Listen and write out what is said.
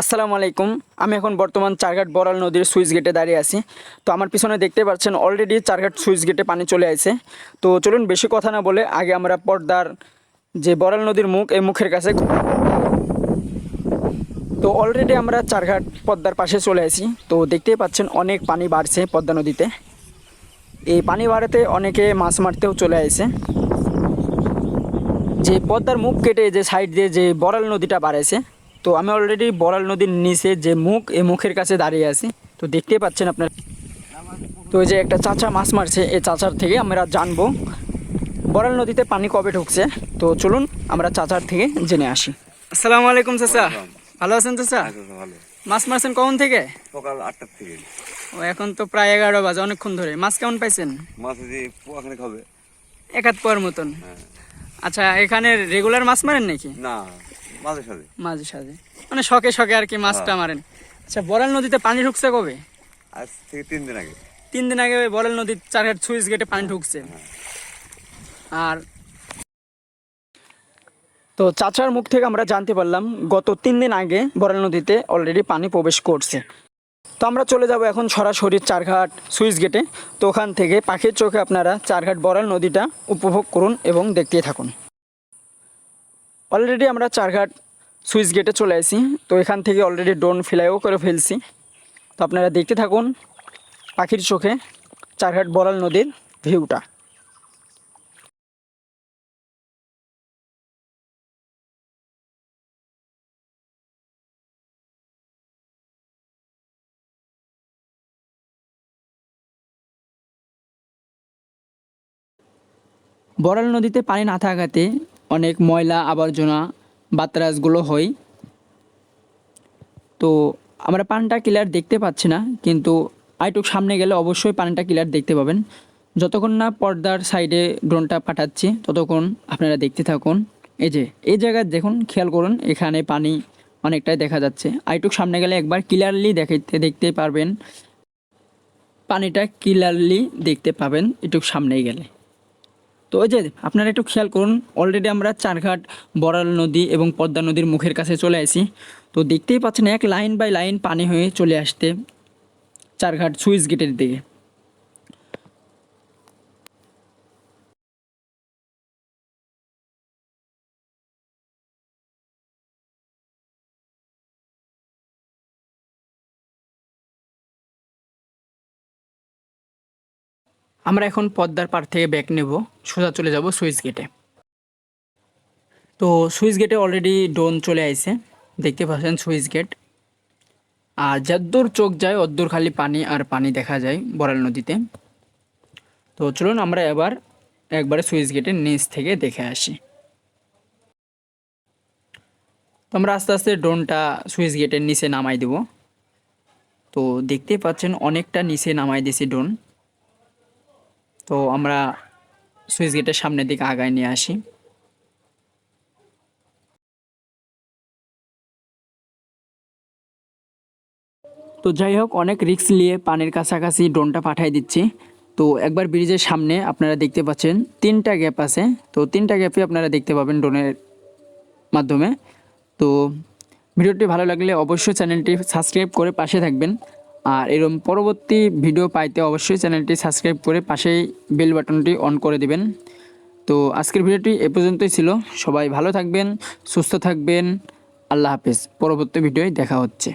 আসসালামু আলাইকুম। আমি এখন বর্তমান চারঘাট বড়াল নদীর সুইচ গেটে দাঁড়িয়ে আছি। তো আমার পিছনে দেখতে পাচ্ছেন অলরেডি চারঘাট সুইচ গেটে পানি চলে আসে তো চলুন বেশি কথা না বলে আগে আমরা পর্দার যে বড়াল নদীর মুখ, এই মুখের কাছে তো অলরেডি আমরা চারঘাট পদ্মার পাশে চলে আসি তো দেখতেই পাচ্ছেন অনেক পানি বাড়ছে পদ্মা নদীতে। এই পানি বাড়াতে অনেকে মাছ মারতেও চলে আসে যে পদ্মার মুখ কেটে যে সাইড দিয়ে যে বড়াল নদীটা বাড়াইছে তো আমি অলরেডি বড়াল নদীর নিচে যে মুখ এই মুখের কাছে দাঁড়িয়ে আছি। তো দেখতেই পাচ্ছেন আপনার। তো এই যে একটা চাচা মাছ মারছে এই চাচার থেকে আমরা জানব বড়াল নদীতে পানি কবে ঢুকছে। তো চলুন আমরা চাচার থেকে জেনে আসি। আসসালামু আলাইকুম চাচা। ভালো আছেন চাচা? মাছ মারছেন কখন থেকে? সকাল আটটার থেকে। ও এখন তো প্রায় এগারো বাজে অনেকক্ষণ ধরে। মাছ কেমন পাইছেন? মাছ খাবে। এক হাত পাওয়ার মতন। হ্যাঁ। আচ্ছা এখানে রেগুলার মাছ মারেন নাকি? না। মাঝে সাথে মাঝে সাঝে। মানে শখে শখে আর কি মাছটা মারেন। আচ্ছা বড়াল নদীতে পানি ঢুকছে কবে? আজ থেকে তিন দিন আগে। তিন দিন আগে ওই বড়াল নদীর চারঘাট সুইচ গেটে পানি ঢুকছে। আর তো চাচার মুখ থেকে আমরা জানতে পারলাম গত তিন দিন আগে বড়াল নদীতে অলরেডি পানি প্রবেশ করছে। তো আমরা চলে যাব এখন সরাসরি চারঘাট সুইচ গেটে। তো ওখান থেকে পাখির চোখে আপনারা চারঘাট বড়াল নদীটা উপভোগ করুন এবং দেখতে থাকুন। অলরেডি আমরা চারঘাট সুইচ গেটে চলে আসি। তো এখান থেকে অলরেডি ড্রোন ফ্লাইও করে ফেলছি। তো আপনারা দেখতে থাকুন পাখির চোখে চারঘাট বড়াল নদীর ভিউটা বড়াল নদীতে পানি না থাকাতে অনেক ময়লা আবর্জনা বাতরাজগুলো হয়। তো আমরা পানিটা ক্লিয়ার দেখতে পাচ্ছি না, কিন্তু আইটুক সামনে গেলে অবশ্যই পানিটা ক্লিয়ার দেখতে পাবেন। যতক্ষণ না পর্দার সাইডে ড্রোনটা পাঠাচ্ছি, ততক্ষণ আপনারা দেখতে থাকুন। এই যে, এই জায়গায় দেখুন, খেয়াল করুন, এখানে পানি অনেকটাই দেখা যাচ্ছে। আইটুক সামনে গেলে একবার ক্লিয়ারলি দেখাইতে, দেখতে পারবেন। পানিটা ক্লিয়ারলি দেখতে পাবেন এটুক সামনেই গেলে। তো ওই যে আপনারা একটু খেয়াল করুন অলরেডি আমরা চারঘাট, বড়াল নদী এবং পদ্মা নদীর মুখের কাছে চলে আসি। তো দেখতেই পাচ্ছেন এক লাইন বাই লাইন পানি হয়ে চলে আসতে চারঘাট সুইচ গেটের দিকে। আমরা এখন পদ্মার পার থেকে ব্যাক নেব। সোজা চলে যাব সুইচ গেটে তো সুইচ গেটে অলরেডি ড্রোন চলে আইছে। দেখতে পাচ্ছেন সুইচ গেট আর যদ্দূর চোখ যায়, অদ্দূর খালি পানি আর পানি দেখা যায় বড়াল নদীতে। তো চলুন আমরা এবার একবারে সুইচ গেটের নিচ থেকে দেখে আসি। তো আমরা আস্তে আস্তে ড্রোনটা সুইচ গেটের নিচে নামাই দেব। তো দেখতেই পাচ্ছেন অনেকটা নিচে নামাই দিয়েছি ড্রোন তো আমরা সুইচ গেটের সামনের দিকে আগায় নিয়ে আসি। তো যাই হোক, অনেক রিক্স নিয়ে পানির কাছাকাছি ড্রোনটা পাঠিয়ে দিচ্ছি। তো একবার ব্রিজের সামনে আপনারা দেখতে পাচ্ছেন তিনটা গ্যাপ আছে। তো তিনটা গ্যাপে আপনারা দেখতে পাবেন ড্রোনের মাধ্যমে। তো ভিডিওটি ভালো লাগলে অবশ্যই চ্যানেলটি সাবস্ক্রাইব করে পাশে থাকবেন। আর এরম পরবর্তী ভিডিও পাইতে অবশ্যই চ্যানেলটি সাবস্ক্রাইব করে পাশেই বেল বাটনটি অন করে দিবেন। তো আজকের ভিডিওটি এ পর্যন্তই ছিল। সবাই ভালো থাকবেন, সুস্থ থাকবেন। আল্লাহ হাফেজ। পরবর্তী ভিডিওয় দেখা হচ্ছে।